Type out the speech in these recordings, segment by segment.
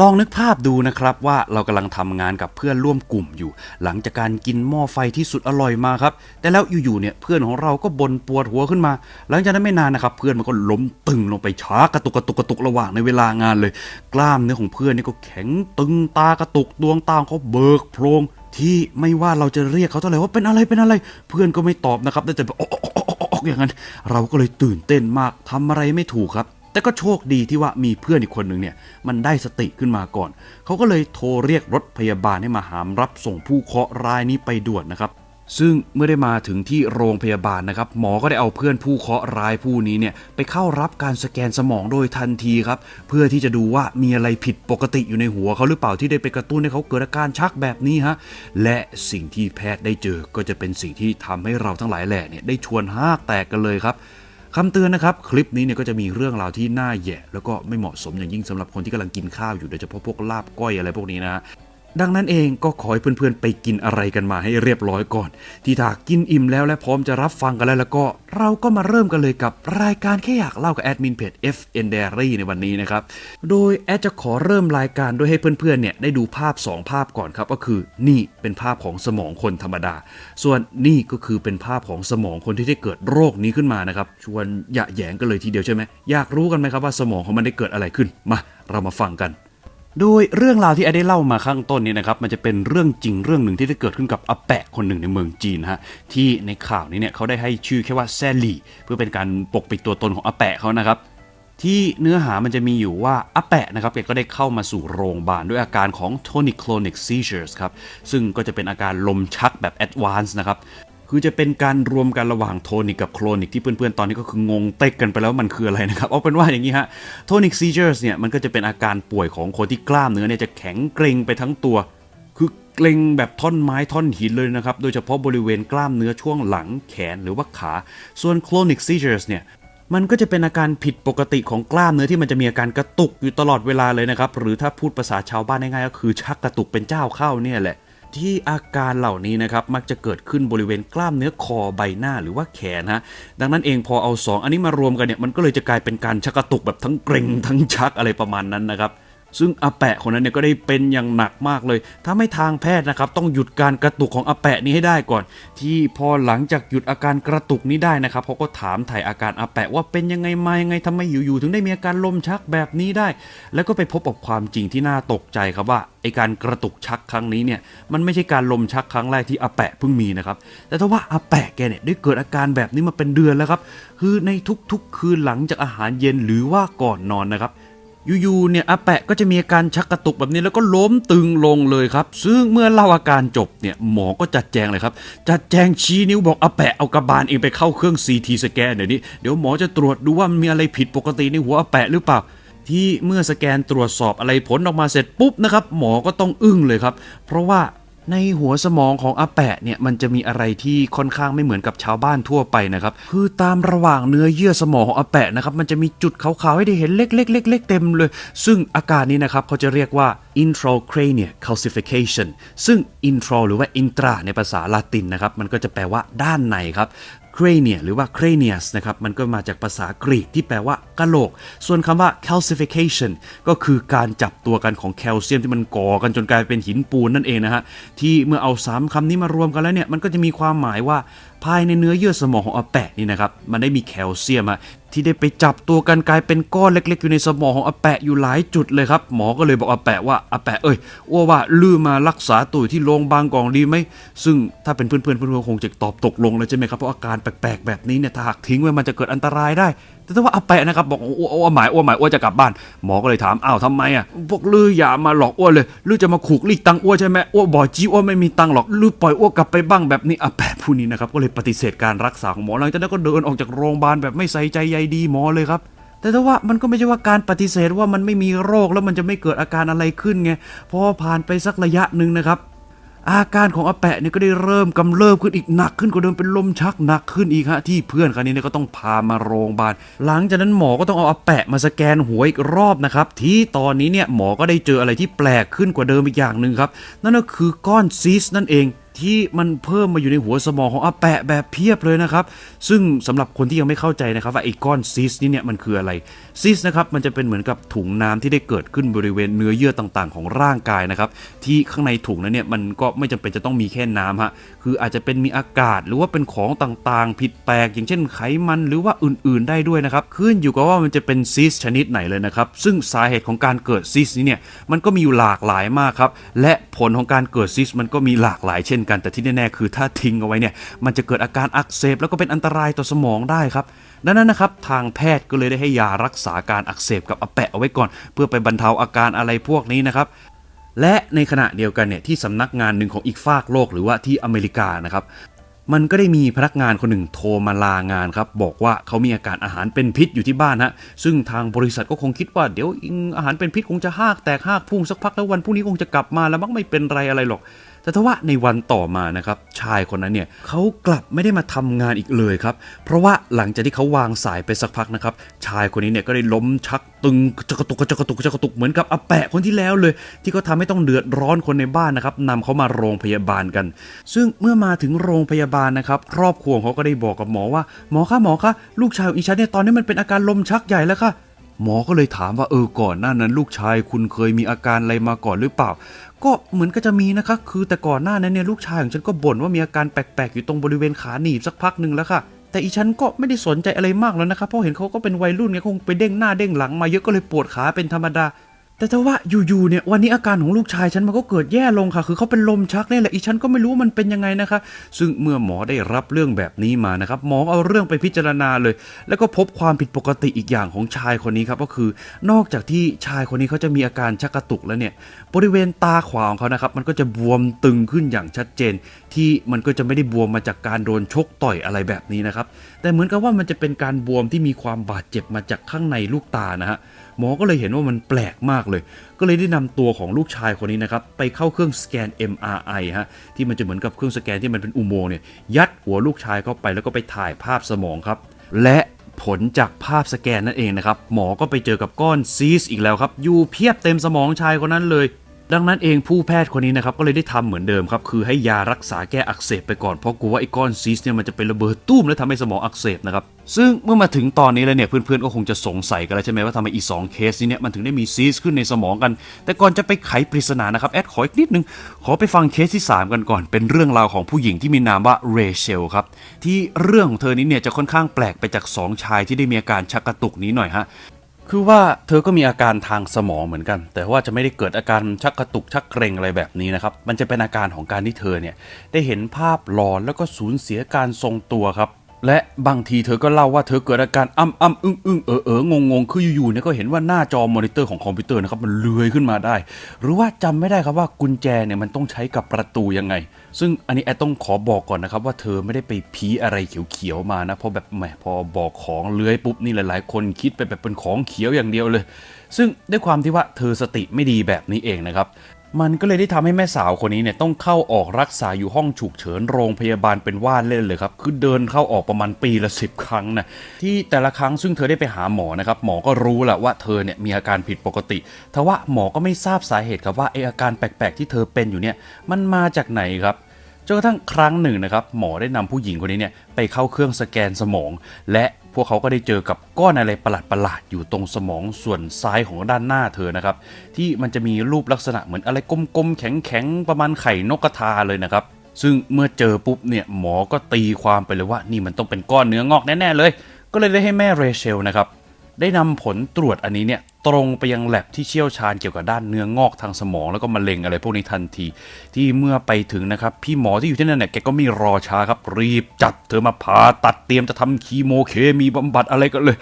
ลองนึกภาพดูนะครับว่าเรากำลังทำงานกับเพื่อนร่วมกลุ่มอยู่ หลังจากการกินหม้อไฟที่สุดอร่อยมาครับ แต่แล้วอยู่ๆเนี่ยเพื่อนของเราก็บ่นปวดหัวขึ้นมา หลังจากนั้นไม่นานนะครับ เพื่อนมันก็ล้มตึงลงไปช้ากระตุกกระตุกกระตุกระหว่างในเวลางานเลย กล้ามเนื้อของเพื่อนนี่ก็แข็งตึงตากระตุกดวงตาเขาเบิกโพรงที่ไม่ว่าเราจะเรียกเขาเท่าไหร่ว่าเป็นอะไรเป็นอะไร เพื่อนก็ไม่ตอบนะครับได้แต่แบบอ๊อกอ๊อกอ๊อกอ๊อกอย่างนั้น เราก็เลยตื่นเต้นมากทำอะไรไม่ถูกครับ แต่ก็โชคดีที่ว่ามีเพื่อนอีกคนหนึ่งเนี่ยมันได้สติขึ้นมาก่อน เขาก็เลยโทรเรียกรถพยาบาลให้มาหามรับส่งผู้เคราะห์รายนี้ไปด่วนนะครับซึ่งเมื่อได้มาถึงที่โรงพยาบาลนะครับ หมอก็ได้เอาเพื่อนผู้เคราะห์ร้ายผู้นี้เนี่ยไปเข้ารับการสแกนสมองโดยทันทีครับ เพื่อที่จะดูว่ามีอะไรผิดปกติอยู่ในหัวเขาหรือเปล่าที่ได้ไปกระตุ้นให้เขาเกิดอาการชักแบบนี้ฮะและสิ่งที่แพทย์ได้เจอก็จะเป็นสิ่งที่ทำให้เราทั้งหลายแหล่เนี่ยได้ชวนห้ากแตกกันเลยครับ คำเตือนนะครับ คลิปนี้เนี่ยก็จะมีเรื่องราวที่น่าแย่แล้วก็ไม่เหมาะสมอย่างยิ่งสำหรับคนที่กำลังกินข้าวอยู่โดยเฉพาะพวกลาบก้อยอะไรพวกนี้นะ ดังนั้นเองก็ขอให้เพื่อนๆไปกินอะไรกันมาให้เรียบร้อยก่อน ที่ถ้ากินอิ่มแล้วและพร้อมจะรับฟังกันแล้วแล้วก็ เราก็มาเริ่มกันเลยกับรายการแค่อยากเล่ากับแอดมินเพจ FN Diary ในวันนี้นะครับ โดยแอดจะขอเริ่มรายการด้วยให้เพื่อนๆเนี่ยได้ดูภาพ 2 ภาพก่อนครับ ก็คือนี่เป็นภาพของสมองคนธรรมดา ส่วนนี่ก็คือเป็นภาพของสมองคนที่ได้เกิดโรคนี้ขึ้นมานะครับชวนหยะแยงกันเลยทีเดียวใช่ไหมอยากรู้กันไหมครับว่าสมองของมันได้เกิดอะไรขึ้นมา เรามาฟังกัน โดยเรื่องราวที่ไอได้เล่ามาข้างต้นนี้นะครับมันจะเป็นเรื่องจริงเรื่องหนึ่งที่ได้เกิดขึ้นกับอาแปะคนหนึ่งในเมืองจีนฮะที่ในข่าวนี้เนี่ยเขาได้ให้ชื่อแค่ว่าแซลลี่ เพื่อเป็นการปกปิดตัวตนของอาแปะเขานะครับที่เนื้อหามันจะมีอยู่ว่าอาแปะนะครับแกก็ได้เข้ามาสู่โรงพยาบาลด้วยอาการของ tonic clonic seizures ครับซึ่งก็จะเป็นอาการลมชักแบบ advanced นะครับ คือจะเป็นการรวมกันระหว่างโทนิกกับโครนิกที่เพื่อนๆ ตอนนี้ก็คืองงเต็กกันไปแล้ววามันคืออะไรนะครับ เอาเป็นว่าอย่างนี้ฮะโทนิกซีเจอร์สเนี่ยมันก็จะเป็นอาการป่วยของคนที่กล้ามเนื้อเนี่ยจะแข็งเกร็งไปทั้งตัว คือเกร็งแบบท่อนไม้ท่อนหินเลยนะครับ โดยเฉพาะบริเวณกล้ามเนื้อช่วงหลังแขนหรือว่าขา ส่วน chronic seizures เนี่ยมันก็จะเป็นอาการผิดปกติของกล้ามเนื้อที่มันจะมีอาการกระตุกอยู่ตลอดเวลาเลยนะครับ หรือถ้าพูดภาษาชาวบ้านง่ายๆก็คือชักกระตุกเป็นเจ้าเข้าเนี่ยแหละ ที่อาการเหล่านี้นะครับมักจะเกิดขึ้นบริเวณกล้ามเนื้อคอใบหน้าหรือว่าแขนฮะดังนั้นเองพอเอาสองอันนี้มารวมกันเนี่ยมันก็เลยจะกลายเป็นการชักกระตุกแบบทั้งเกร็งทั้งชักอะไรประมาณนั้นนะครับ ซึ่งอาแปะคนนั้นเนี่ยก็ได้เป็นอย่างหนักมากเลย ถ้าไม่ทางแพทย์นะครับต้องหยุดการกระตุกของอาแปะนี้ให้ได้ก่อน ที่พอหลังจากหยุดอาการกระตุกนี้ได้นะครับเขาก็ถามถ่ายอาการอาแปะว่าเป็นยังไงมายังไงทำไมอยู่ๆถึงได้มีอาการลมชักแบบนี้ได้ แล้วก็ไปพบกับความจริงที่น่าตกใจครับว่าไอการกระตุกชักครั้งนี้เนี่ยมันไม่ใช่การลมชักครั้งแรกที่อาแปะเพิ่งมีนะครับแต่ถ้าว่าอาแปะแกเนี่ยได้เกิดอาการแบบนี้มาเป็นเดือนแล้วครับคือในทุกๆ คืนหลังจากอาหารเย็นหรือว่าก่อนนอนนะครับ อยู่ๆเนี่ยอาแปะก็จะมีอาการชักกระตุกแบบนี้แล้วก็ล้มตึงลงเลยครับ ซึ่งเมื่อเล่าอาการจบเนี่ยหมอก็จัดแจงเลยครับ จัดแจงชี้นิ้วบอกอาแปะเอากระบาลเองไปเข้าเครื่อง CT สแกนเดี๋ยวนี้เดี๋ยวหมอจะตรวจดูว่ามันมีอะไรผิดปกติในหัวอาแปะหรือเปล่าที่เมื่อสแกนตรวจสอบอะไรผลออกมาเสร็จปุ๊บนะครับหมอก็ต้องอึ้งเลยครับ เพราะว่า ในหัวสมองของอาแปะเนี่ยมันจะมีอะไรที่ค่อนข้างไม่เหมือนกับชาวบ้านทั่วไปนะครับคือตามระหว่างเนื้อเยื่อสมองของอาแปะนะครับมันจะมีจุดขาวๆให้ได้เห็นเล็กๆๆๆเต็มเลย ซึ่งอาการนี้นะครับเขาจะเรียกว่า intracranial calcification ซึ่ง intra หรือว่า intra ในภาษาละตินนะครับมันก็จะแปลว่าด้านในครับ crania หรือว่า cranius นะครับมันก็มาจากภาษากรีกที่แปลว่ากะโหลก ส่วนคำว่า calcification ก็คือการจับตัวกันของแคลเซียมที่มันก่อกันจนกลายเป็นหินปูนนั่นเองนะฮะที่เมื่อเอา3คำนี้มารวมกันแล้วเนี่ยมันก็จะมีความหมายว่าภายในเนื้อเยื่อสมองของอาแปะนี่นะครับ มันได้มีแคลเซียมอะที่ได้ไปจับตัวกันกลายเป็นก้อนเล็ก ๆ อยู่ในสมองของอาแปะอยู่หลายจุดเลยครับ หมอก็เลยบอกอาแปะว่าอาแปะเอ้ยอ้วว่าลือมารักษาตัวที่โรงพยาบาลกองดีไหมซึ่งถ้าเป็นเพื่อนๆเพื่อนๆคงจะตอบตกลงเลยใช่ไหมครับเพราะอาการแปลกๆแบบนี้เนี่ยถ้าหากทิ้งไว้มันจะเกิดอันตรายได้แต่ถ้าว่าอาแปะนะครับบอกอ้วอ้วหมายอ้วหมายอ้วจะกลับบ้านหมอก็เลยถามอ้าวทำไมอะพวกลืออย่ามาหลอกอ้วเลยลือจะมาขู่ลีกตังอ้วใช่ไหมอ้วบอกจีอ้วไม่มีตังหรอกลือปล่อยอ้วกลับไปบ้างแบบนี้อาแปะผู้นี้นะครับก็เลยปฏิเสธการรักษาของหมอหลังจากนั้นก็เดินออกจากโรงพยาบาลแบบไม่ใส่ใจใยดีหมอเลยครับแต่ถ้าว่ามันก็ไม่ใช่ว่าการปฏิเสธว่ามันไม่มีโรคแล้วมันจะไม่เกิดอาการอะไรขึ้นไงพอผ่านไปสักระยะหนึ่งนะครับ อาการของอาแปะเนี่ยก็ได้เริ่มกำเริบขึ้นอีกหนักขึ้นกว่าเดิมเป็นลมชักหนักขึ้นอีกฮะที่เพื่อนคนนี้เนี่ยก็ต้องพามาโรงพยาบาลหลังจากนั้นหมอก็ต้องเอาอาแปะมาสแกนหัวอีกรอบนะครับที่ตอนนี้เนี่ยหมอก็ได้เจออะไรที่แปลกขึ้นกว่าเดิมอีกอย่างหนึ่งครับนั่นก็คือก้อนซีส์นั่นเอง ที่มันเพิ่มมาอยู่ในหัวสมองของอาแปะแบบเพียบเลยนะครับ ซึ่งสำหรับคนที่ยังไม่เข้าใจนะครับว่าไอ้ก้อนซิสนี่เนี่ยมันคืออะไรซิสนะครับมันจะเป็นเหมือนกับถุงน้ำที่ได้เกิดขึ้นบริเวณเนื้อเยื่อต่างๆ ของร่างกายนะครับที่ข้างในถุงนั้นเนี่ยมันก็ไม่จำเป็นจะต้องมีแค่น้ำฮะคืออาจจะเป็นมีอากาศหรือว่าเป็นของต่างๆ ผิดแปลก อย่างเช่นไขมันหรือว่าอื่นๆได้ด้วยนะครับขึ้นอยู่กับว่ามันจะเป็นซิสชนิดไหนเลยนะครับซึ่งสาเหตุของการเกิดซิสนี้เนี่ยมันก็มีอยู่หลากหลายมากครับและผลของการเกิดซิสมันก็มีหลากหลายเช่นกันแต่ที่แน่ๆคือถ้าทิ้งเอาไว้เนี่ยมันจะเกิดอาการอักเสบแล้วก็เป็นอันตรายต่อสมองได้ครับดังนั้นนะครับทางแพทย์ก็เลยได้ให้ยารักษาการอักเสบกับอาแปะเอาไว้ก่อน เพื่อไปบรรเทาอาการอะไรพวกนี้นะครับและในขณะเดียวกันเนี่ยที่สำนักงานหนึ่งของอีกฝากโลกหรือว่าที่อเมริกานะครับมันก็ได้มีพนักงานคนหนึ่งโทรมาลางานครับ บอกว่าเขามีอาการอาหารเป็นพิษอยู่ที่บ้านฮะซึ่งทางบริษัทก็คงคิดว่าเดี๋ยวอิงอาหารเป็นพิษคงจะหากแตกหากพุ่งสักพักแล้ววันพรุ่งนี้คงจะกลับมาแล้วมักไม่เป็นไรอะไรหรอก แต่ทว่าในวันต่อมานะครับชายคนนั้นเนี่ยเขากลับไม่ได้มาทำงานอีกเลยครับ เพราะว่าหลังจากที่เขาวางสายไปสักพักนะครับ ชายคนนี้เนี่ยก็ได้ล้มชักตึงจกระตุกจกระตุกจกระตุกเหมือนกับอาแปะคนที่แล้วเลย ที่เขาทำให้ต้องเดือดร้อนคนในบ้านนะครับนำเขามาโรงพยาบาลกัน ซึ่งเมื่อมาถึงโรงพยาบาลนะครับ ครอบครัวเขาก็ได้บอกกับหมอว่าหมอคะหมอคะลูกชายของอีฉันเนี่ยตอนนี้มันเป็นอาการลมชักใหญ่แล้วค่ะ หมอก็เลยถามว่าเออก่อนหน้านั้นลูกชายคุณเคยมีอาการอะไรมาก่อนหรือเปล่า ก็เหมือนก็จะมีนะคะ คือแต่ก่อนหน้านั้นเนี่ยลูกชายของฉันก็บ่นว่ามีอาการแปลกๆ อยู่ตรงบริเวณขาหนีบสักพักหนึ่งแล้วค่ะ แต่อีฉันก็ไม่ได้สนใจอะไรมากแล้วนะคะเพราะเห็นเขาก็เป็นวัยรุ่นไงคงไปเด้งหน้าเด้งหลังมาเยอะก็เลยปวดขาเป็นธรรมดา แต่ถ้าว่าอยู่ๆเนี่ยวันนี้อาการของลูกชายฉันมันก็เกิดแย่ลงค่ะ คือเขาเป็นลมชักนี่แหละอีฉันก็ไม่รู้มันเป็นยังไงนะคะ ซึ่งเมื่อหมอได้รับเรื่องแบบนี้มานะครับหมอเอาเรื่องไปพิจารณาเลย แล้วก็พบความผิดปกติอีกอย่างของชายคนนี้ครับก็คือ นอกจากที่ชายคนนี้เขาจะมีอาการชักกระตุกแล้วเนี่ยบริเวณตาขวาของเขานะครับมันก็จะบวมตึงขึ้นอย่างชัดเจน ที่มันก็จะไม่ได้บวมมาจากการโดนชกต่อยอะไรแบบนี้นะครับแต่เหมือนกับว่ามันจะเป็นการบวมที่มีความบาดเจ็บมาจากข้างในลูกตานะฮะ หมอก็เลยเห็นว่ามันแปลกมากเลย ก็เลยได้นำตัวของลูกชายคนนี้นะครับไปเข้าเครื่องสแกน MRI ฮะที่มันจะเหมือนกับเครื่องสแกนที่มันเป็นอุโมงค์เนี่ยยัดหัวลูกชายเข้าไปแล้วก็ไปถ่ายภาพสมองครับ และผลจากภาพสแกนนั่นเองนะครับ หมอก็ไปเจอกับก้อนซีสอีกแล้วครับ อยู่เพียบเต็มสมองชายคนนั้นเลย ดังนั้นเองผู้แพทย์คนนี้นะครับก็เลยได้ทำเหมือนเดิมครับคือให้ยารักษาแก้อักเสบไปก่อนเพราะกลัวว่าไอ้ก้อนซีสเนี่ยมันจะเป็นระเบิดตุ้มและทำให้สมองอักเสบนะครับซึ่งเมื่อมาถึงตอนนี้แล้วเนี่ยเพื่อนๆก็คงจะสงสัยกันแล้วใช่ไหมว่าทำไมอีสองเคสนี้เนี่ยมันถึงได้มีซีสขึ้นในสมองกัน แต่ก่อนจะไปไขปริศนานะครับแอดขออีกนิดนึง ขอไปฟังเคสที่ 3 กันก่อน เป็นเรื่องราวของผู้หญิงที่มีนามว่าเรเชลครับที่เรื่องของเธอนี้เนี่ยจะค่อนข้างแปลกไปจากสองชายที่ได้มีอาการชักกระตุกนี้หน่อยฮะ คือว่าเธอก็มีอาการทางสมองเหมือนกัน แต่ว่าจะไม่ได้เกิดอาการชักกระตุกชักเกรงอะไรแบบนี้นะครับ มันจะเป็นอาการของการที่เธอเนี่ยได้เห็นภาพหลอนแล้วก็สูญเสียการทรงตัวครับ และบางทีเธอก็เล่าว่าเธอเกิดอาการอ้ำอ้ำอึ้งอึ้งเออเอองงงคืออยู่ๆเนี่ยก็เห็นว่าหน้าจอมอนิเตอร์ของคอมพิวเตอร์นะครับมันเลื้อยขึ้นมาได้ หรือว่าจำไม่ได้ครับว่ากุญแจเนี่ยมันต้องใช้กับประตูยังไง ซึ่งอันนี้แอดต้องขอบอกก่อนนะครับว่าเธอไม่ได้ไปผีอะไรเขียวๆมานะเพราะแบบแหมพอบอกของเลื้อยปุ๊บนี่หลาย ๆ คนคิดไปแบบเป็นของเขียวอย่างเดียวเลย ซึ่งด้วยความที่ว่าเธอสติไม่ดีแบบนี้เองนะครับ มันก็เลยได้ทำให้แม่สาวคนนี้เนี่ยต้องเข้าออกรักษาอยู่ห้องฉุกเฉินโรงพยาบาลเป็นว่านเล่นเลยครับ คือเดินเข้าออกประมาณปีละสิบครั้งนะที่แต่ละครั้งซึ่งเธอได้ไปหาหมอนะครับ หมอก็รู้แหละว่าเธอเนี่ยมีอาการผิดปกติทว่าหมอก็ไม่ทราบสาเหตุครับว่าไออาการแปลกๆที่เธอเป็นอยู่เนี่ยมันมาจากไหนครับจนกระทั่งครั้งหนึ่งนะครับหมอได้นำผู้หญิงคนนี้เนี่ยไปเข้าเครื่องสแกนสมอง และ พวกเขาก็ได้เจอกับก้อนอะไรประหลาดๆอยู่ตรงสมองส่วนซ้ายของด้านหน้าเธอนะครับ ที่มันจะมีรูปลักษณะเหมือนอะไรกลมๆแข็งๆประมาณไข่นกกระทาเลยนะครับซึ่งเมื่อเจอปุ๊บเนี่ยหมอก็ตีความไปเลยว่านี่มันต้องเป็นก้อนเนื้องอกแน่ๆเลย ก็เลยได้ให้แม่เรเชลนะครับ ได้นำผลตรวจอันนี้เนี่ยตรงไปยังแลบที่เชี่ยวชาญเกี่ยวกับด้านเนื้องอกทางสมอง แล้วก็มะเร็งอะไรพวกนี้ทันที ที่เมื่อไปถึงนะครับ พี่หมอที่อยู่ที่นั่นเนี่ยแกก็ไม่รอช้าครับ รีบจัดเธอมาผ่าตัดเตรียมจะทำคีโมเคมีบำบัดอะไรกันเลย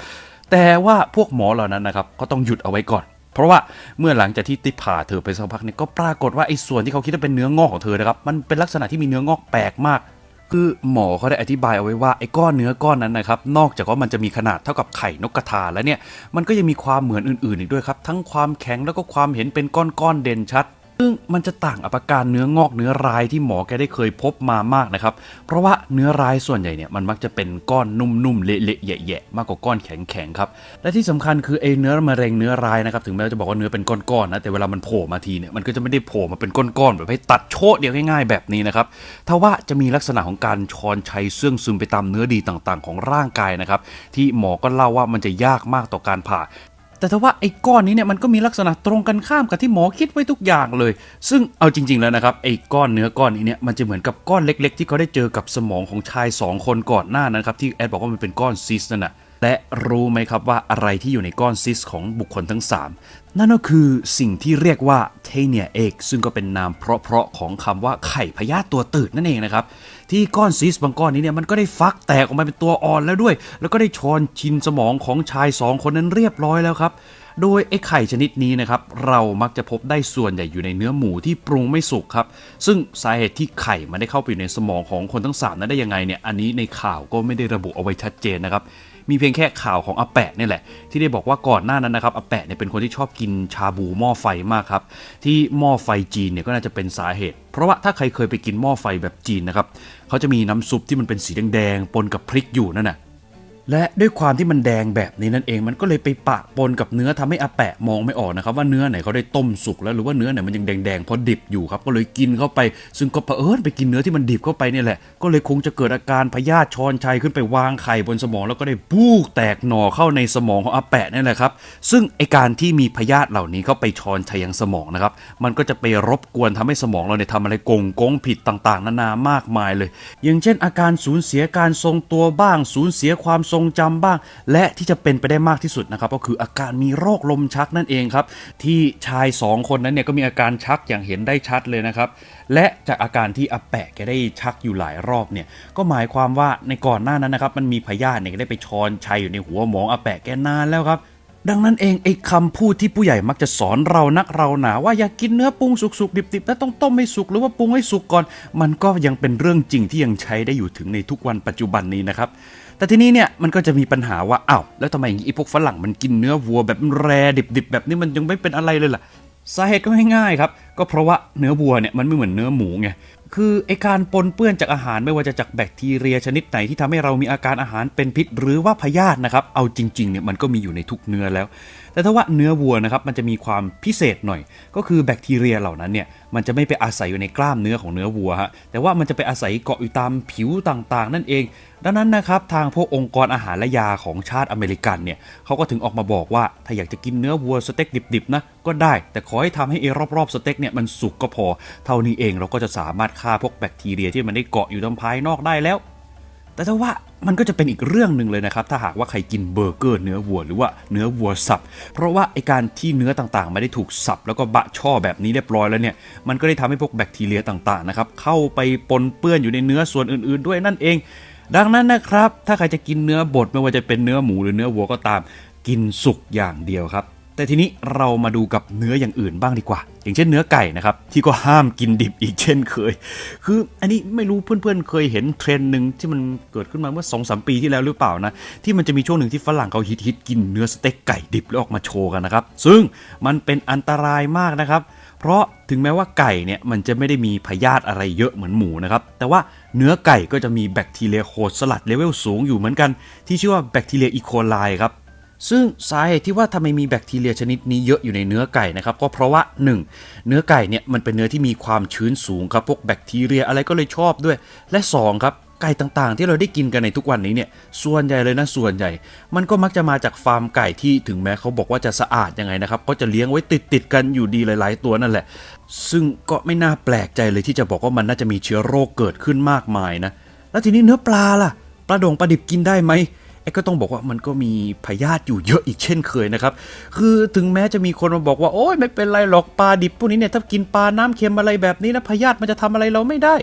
แต่ว่าพวกหมอเหล่านั้นนะครับก็ต้องหยุดเอาไว้ก่อน เพราะว่าเมื่อหลังจากที่ติผ่าเธอไปสักพักเนี่ยก็ปรากฏว่าไอ้ส่วนที่เขาคิดว่าเป็นเนื้องอกของเธอนะครับมันเป็นลักษณะที่มีเนื้องอกแปลกมาก คือหมอเขาได้อธิบายเอาไว้ว่าไอ้ก้อนเนื้อก้อนนั้นนะครับ นอกจากว่ามันจะมีขนาดเท่ากับไข่นกกระทาแล้วเนี่ย มันก็ยังมีความเหมือนอื่นๆอีกด้วยครับ ทั้งความแข็งแล้วก็ความเห็นเป็นก้อนๆเด่นชัด ซึ่งมันจะต่างกับอาการเนื้องอกเนื้อร้ายที่หมอแกได้เคยพบมามากนะครับ เพราะว่าเนื้อร้ายส่วนใหญ่เนี่ยมันมักจะเป็นก้อนนุ่มๆเละๆแยะๆมากกว่าก้อนแข็งๆครับ และที่สำคัญคือไอ้เนื้อมะเร็งเนื้อร้ายนะครับ ถึงแม้ว่าจะบอกว่าเนื้อเป็นก้อนๆนะ แต่เวลามันโผล่มาทีเนี่ยมันก็จะไม่ได้โผล่มาเป็นก้อนๆแบบให้ตัดโชะเดียวง่ายๆแบบนี้นะครับทว่าจะมีลักษณะของการชอนชัยเสื่องซึมไปตามเนื้อดีต่างๆ ของร่างกายนะครับ ที่หมอก็เล่าว่ามันจะยากมากต่อการผ่า แต่ถ้าว่าไอ้ก้อนนี้เนี่ยมันก็มีลักษณะตรงกันข้ามกับที่หมอคิดไว้ทุกอย่างเลย ซึ่งเอาจริง ๆ แล้วนะครับไอ้ก้อนเนื้อก้อนนี้เนี่ยมันจะเหมือนกับก้อนเล็ก ๆ ที่เขาได้เจอกับสมองของชายสองคนก่อนหน้านั้นครับที่แอดบอกว่ามันเป็นก้อนซิสนั่นแหละและรู้ไหมครับว่าอะไรที่อยู่ในก้อนซิสของบุคคลทั้ง 3 นั่นก็คือสิ่งที่เรียกว่าเทเนียเอกซึ่งก็เป็นนามเพราะๆของคำว่าไข่พยาธิตัวตืดนั่นเองนะครับ ที่ก้อนซิสบางก้อนนี้เนี่ยมันก็ได้ฟักแตกออกมาเป็นตัวอ่อนแล้วด้วย แล้วก็ได้ชอนชินสมองของชายสองคนนั้นเรียบร้อยแล้วครับโดยไอ้ไข่ชนิดนี้นะครับ เรามักจะพบได้ส่วนใหญ่อยู่ในเนื้อหมูที่ปรุงไม่สุกครับ ซึ่งสาเหตุที่ไข่มันได้เข้าไปอยู่ในสมองของคนทั้งสามนั้นได้ยังไงเนี่ยอันนี้ในข่าวก็ไม่ได้ระบุเอาไว้ชัดเจนนะครับ มีเพียงแค่ข่าวของอาแปะนี่แหละ ที่ได้บอกว่าก่อนหน้านั้นนะครับอาแปะเนี่ยเป็นคนที่ชอบกินชาบูหม้อไฟมากครับที่หม้อไฟจีนเนี่ยก็น่าจะเป็นสาเหตุ เพราะว่าถ้าใครเคยไปกินหม้อไฟแบบจีนนะครับเขาจะมีน้ำซุปที่มันเป็นสีแดงๆปนกับพริกอยู่นั่นน่ะ และด้วยความที่มันแดงแบบนี้นั่นเองมันก็เลยไปปะปนกับเนื้อทำให้อาแปะมองไม่ออกนะครับว่าเนื้อไหนเขาได้ต้มสุกแล้วหรือว่าเนื้อไหนมันยังแดงๆเพราะดิบอยู่ครับก็เลยกินเข้าไป ซึ่งก็เผอิญไปกินเนื้อที่มันดิบเข้าไปเนี่ยแหละก็เลยคงจะเกิดอาการพยาธิชอนชัยขึ้นไปวางไข่บนสมอง แล้วก็ได้บูกแตกหน่อเข้าในสมองของอาแปะนี่แหละครับซึ่งไอการที่มีพยาธิเหล่านี้เข้าไปชอนชัยยังสมองนะครับมันก็จะไปรบกวนทำให้สมองเราเนี่ยทำอะไรกงกงผิดต่างๆ นานามากมายเลย อย่างเช่น อาการสูญเสียการทรงตัวบ้างสูญเสียความทรงจำบ้าง และที่จะเป็นไปได้มากที่สุดนะครับก็คืออาการมีโรคลมชักนั่นเองครับที่ชาย 2 คนนั้นเนี่ยก็มีอาการชักอย่างเห็นได้ชัดเลยนะครับและจากอาการที่อาแปะแกได้ชักอยู่หลายรอบเนี่ยก็หมายความว่าในก่อนหน้านั้นนะครับมันมีพยาธิเนี่ยได้ไปชอนชัยอยู่ในหัวหมองอาแปะแกนานแล้วครับดังนั้นเองไอ้คำพูดที่ผู้ใหญ่มักจะสอนเรานักเราหนาว่าอย่ากินเนื้อปรุงสุกๆดิบๆแล้วต้องต้มให้สุกหรือว่าปรุงให้สุกก่อน มันก็ยังเป็นเรื่องจริงที่ยังใช้ได้อยู่ถึงในทุกวันปัจจุบันนี้นะครับ แต่ทีนี้เนี่ยมันก็จะมีปัญหาว่าอ้าวแล้วทำไมอย่างนี้ไอ้พวกฝรั่งมันกินเนื้อวัวแบบแรดิบๆแบบนี้มันยังไม่เป็นอะไรเลยล่ะสาเหตุก็ง่ายๆครับ ก็เพราะว่าเนื้อวัวเนี่ยมันไม่เหมือนเนื้อหมูไงคือไอการปนเปื้อนจากอาหารไม่ว่าจะจากแบคทีเรียชนิดไหนที่ทำให้เรามีอาการอาหารเป็นพิษ หรือว่าพยาธินะครับเอาจริงๆเนี่ยมันก็มีอยู่ในทุกเนื้อแล้ว แต่ถ้าว่าเนื้อวัวนะครับมันจะมีความพิเศษหน่อย ก็คือแบคทีเรียเหล่านั้นเนี่ยมันจะไม่ไปอาศัยอยู่ในกล้ามเนื้อของเนื้อวัวฮะแต่ว่ามันจะไปอาศัยเกาะอยู่ตามผิวต่างๆ นั่นเอง ดังนั้นนะครับทางพวกองค์กรอาหารและยาของชาติอเมริกันเนี่ยเขาก็ถึงออกมาบอกว่าถ้าอยากจะกินเนื้อวัวสเต็กดิบๆนะก็ได้ แต่ขอให้ทำให้เอรอบๆสเต็กเนี่ยมันสุกก็พอ เท่านี้เองเราก็จะสามารถฆ่าพวกแบคทีเรียที่มันได้เกาะอยู่ตามภายนอกได้แล้ว แต่ถ้าว่ามันก็จะเป็นอีกเรื่องหนึ่งเลยนะครับ ถ้าหากว่าใครกินเบอร์เกอร์เนื้อวัวหรือว่าเนื้อวัวสับ เพราะว่าไอการที่เนื้อต่างๆ ไม่ได้ถูกสับ แล้วก็บะช่อแบบนี้เรียบร้อยแล้วเนี่ย มันก็ได้ทำให้พวกแบคทีเรียต่างๆนะครับเข้าไปปนเปื้อนอยู่ในเนื้อส่วนอื่นๆด้วยนั่นเอง ดังนั้นนะครับ ถ้าใครจะกินเนื้อบดไม่ว่าจะเป็นเนื้อหมูหรือเนื้อวัวก็ตาม กินสุกอย่างเดียวครับ แต่ทีนี้เรามาดูกับเนื้ออย่างอื่นบ้างดีกว่า อย่างเช่นเนื้อไก่นะครับ ที่ก็ห้ามกินดิบอีกเช่นเคย คืออันนี้ไม่รู้เพื่อนๆเคยเห็นเทรนหนึ่งที่มันเกิดขึ้นมาเมื่อ2อสปีที่แล้วหรือเปล่านะ ที่มันจะมีช่วงหนึ่งที่ฝรั่งเขาฮิตฮิตๆกินเนื้อสเต็กไก่ดิบแล้วออกมาโชว์กันนะครับ ซึ่งมันเป็นอันตรายมากนะครับ เพราะถึงแม้ว่าไก่เนี่ยมันจะไม่ได้มีพยาธิอะไรเยอะเหมือนหมูนะครับแต่ว่าเนื้อไก่ก็จะมีแบคทีเรียโคดสลัดเลเวลสูงอยู่เหมือนกัน ที่ชื่อว่าแบคทีเรียอีโคไลครับซึ่งสาเหตุที่ว่าทำไมมีแบคทีเรียชนิดนี้เยอะอยู่ในเนื้อไก่นะครับก็เพราะว่า 1. เนื้อไก่เนี่ยมันเป็นเนื้อที่มีความชื้นสูงครับพวกแบคทีเรียอะไรก็เลยชอบด้วย และ 2 ครับ ไก่ต่างๆ ที่เราได้กินกันในทุกวันนี้เนี่ยส่วนใหญ่เลยนะส่วนใหญ่ มันก็มักจะมาจากฟาร์มไก่ที่ถึงแม้เขาบอกว่าจะสะอาดยังไงนะครับก็จะเลี้ยงไว้ติดๆกันอยู่ดีหลาย ๆ ตัวนั่นแหละ ซึ่งก็ไม่น่าแปลกใจเลยที่จะบอกว่ามันน่าจะมีเชื้อโรคเกิดขึ้นมากมายนะแล้วทีนี้เนื้อปลาล่ะปลาดงปลาดิบกินได้ไหมไอ้ก็ต้องบอกว่ามันก็มีพยาธิอยู่เยอะอีกเช่นเคยนะครับ คือถึงแม้จะมีคนมาบอกว่าโอ้ยไม่เป็นไรหรอกปลาดิบพวกนี้เนี่ยถ้ากินปลาน้ำเค็มอะไรแบบนี้นะพยาธิมันจะทำอะไรเราไม่ได้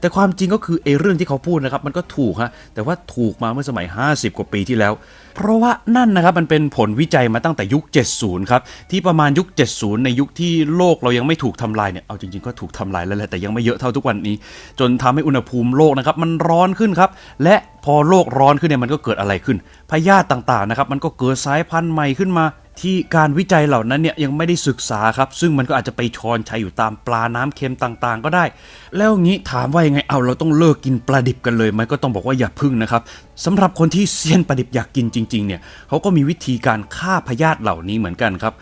แต่ความจริงก็คือไอ้เรื่องที่เขาพูดนะครับมันก็ถูกฮะแต่ว่าถูกมาเมื่อสมัย 50 กว่าปีที่แล้ว เพราะว่านั่นนะครับมันเป็นผลวิจัยมาตั้งแต่ยุค 70 ครับ ที่ประมาณยุค 70 ในยุคที่โลกเรายังไม่ถูกทำลายเนี่ยเอาจริงๆก็ถูกทำลายแล้วแหละแต่ยังไม่เยอะเท่าทุกวันนี้ จนทำให้อุณหภูมิโลกนะครับมันร้อนขึ้นครับและพอโลกร้อนขึ้นเนี่ยมันก็เกิดอะไรขึ้นพยาธิต่างๆนะครับมันก็เกิดสายพันธุ์ใหม่ขึ้นมา ที่การวิจัยเหล่านั้นเนี่ยยังไม่ได้ศึกษาครับ ซึ่งมันก็อาจจะไปชอนชัยอยู่ตามปลาน้ำเค็มต่างๆ ก็ได้ แล้วงี้ถามว่ายังไงเอาเราต้องเลิกกินปลาดิบกันเลยไหมก็ต้องบอกว่าอย่าพึ่งนะครับสำหรับคนที่เซียนปลาดิบอยากกินจริงๆเนี่ยเขาก็มีวิธีการฆ่าพยาธิเหล่านี้เหมือนกันครับ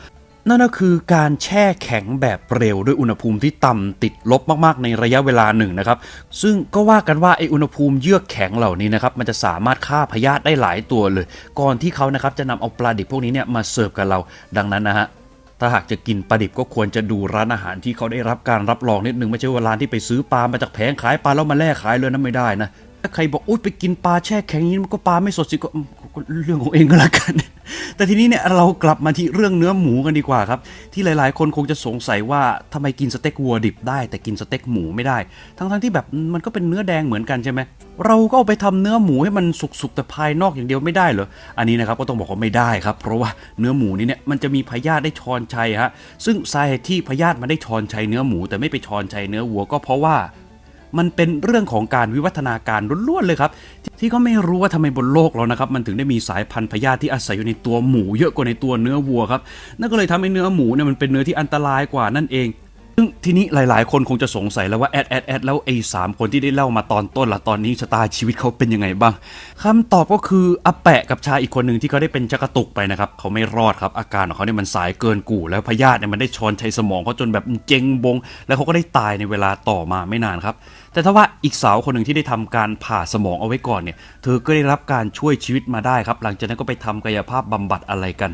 นั่นก็คือการแช่แข็งแบบเร็วด้วยอุณหภูมิที่ต่ำติดลบมากๆในระยะเวลาหนึ่งนะครับ ซึ่งก็ว่ากันว่าไออุณหภูมิเยือกแข็งเหล่านี้นะครับมันจะสามารถฆ่าพยาธิได้หลายตัวเลย ก่อนที่เขานะครับจะนำเอาปลาดิบพวกนี้เนี่ยมาเสิร์ฟกับเราดังนั้นนะฮะถ้าหากจะกินปลาดิบก็ควรจะดูร้านอาหารที่เขาได้รับการรับรองนิดนึงไม่ใช่ว่าร้านที่ไปซื้อปลามาจากแผงขายปลาแล้วมาแล่ขายเลยนะไม่ได้นะ ถ้าใครบอกอุ้ยไปกินปลาแช่แข็งอย่างนี้มันก็ปลาไม่สดสิก็เรื่องของเองก็แล้วกัน แต่ทีนี้เนี่ยเรากลับมาที่เรื่องเนื้อหมูกันดีกว่าครับ ที่หลาย ๆ คนคงจะสงสัยว่าทำไมกินสเต็กวัวดิบได้ แต่กินสเต็กหมูไม่ได้ ทั้ง ๆ ที่แบบมันก็เป็นเนื้อแดงเหมือนกันใช่ไหมเราก็เอาไปทำเนื้อหมูให้มันสุก ๆ แต่ภายนอกอย่างเดียวไม่ได้เหรอ อันนี้นะครับก็ต้องบอกว่าไม่ได้ครับ เพราะว่าเนื้อหมูนี่เนี่ยมันจะมีพยาธิได้ชอนชัยฮะ ซึ่งสาเหตุที่พยาธิมันได้ชอนชัยเนื้อหมูแต่ไม่ไปชอนชัยเนื้อวัวก็เพราะว่า มันเป็นเรื่องของการวิวัฒนาการล้วนๆเลยครับ ที่ก็ไม่รู้ว่าทำไมบนโลกเรานะครับ มันถึงได้มีสายพันธุ์พยาธิที่อาศัยอยู่ในตัวหมูเยอะกว่าในตัวเนื้อวัวครับนั่นก็เลยทำให้เนื้อหมูเนี่ยมันเป็นเนื้อที่อันตรายกว่านั่นเอง ซึ่งทีนี้หลาย ๆ คนคงจะสงสัยแล้วว่าแอดแอดแอดแล้วไอ้สามคนที่ได้เล่ามาตอนต้นละตอนนี้ชะตาชีวิตเขาเป็นยังไงบ้างคำตอบก็คืออาแปะกับชายอีกคนหนึ่งที่เขาได้เป็นจักระตุกไปนะครับเขาไม่รอดครับอาการของเขาเนี่ยมันสายเกินกู่ แล้วพยาธิเนี่ยมันได้ชอนชัยสมองเขาจนแบบเจงบง แล้วเขาก็ได้ตายในเวลาต่อมาไม่นานครับแต่ถ้าว่าอีกสาวคนหนึ่งที่ได้ทำการผ่าสมองเอาไว้ก่อนเนี่ยเธอก็ได้รับการช่วยชีวิตมาได้ครับ หลังจากนั้นก็ไปทำกายภาพบำบัดอะไรกัน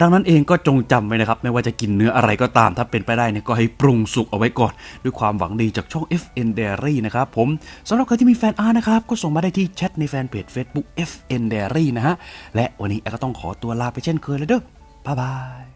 ดังนั้นเองก็จงจำไว้นะครับ ไม่ว่าจะกินเนื้ออะไรก็ตามถ้าเป็นไปได้เนี่ยก็ให้ปรุงสุกเอาไว้ก่อน ด้วยความหวังดีจากช่อง FN Diary นะครับผมสำหรับใครที่มีแฟนอาร์นะครับ ก็ส่งมาได้ที่แชทในแฟนเพจ Facebook FN Diary นะฮะ และวันนี้แอร์ก็ต้องขอตัวลาไปเช่นเคยแล้วเด้อบ๊ายบาย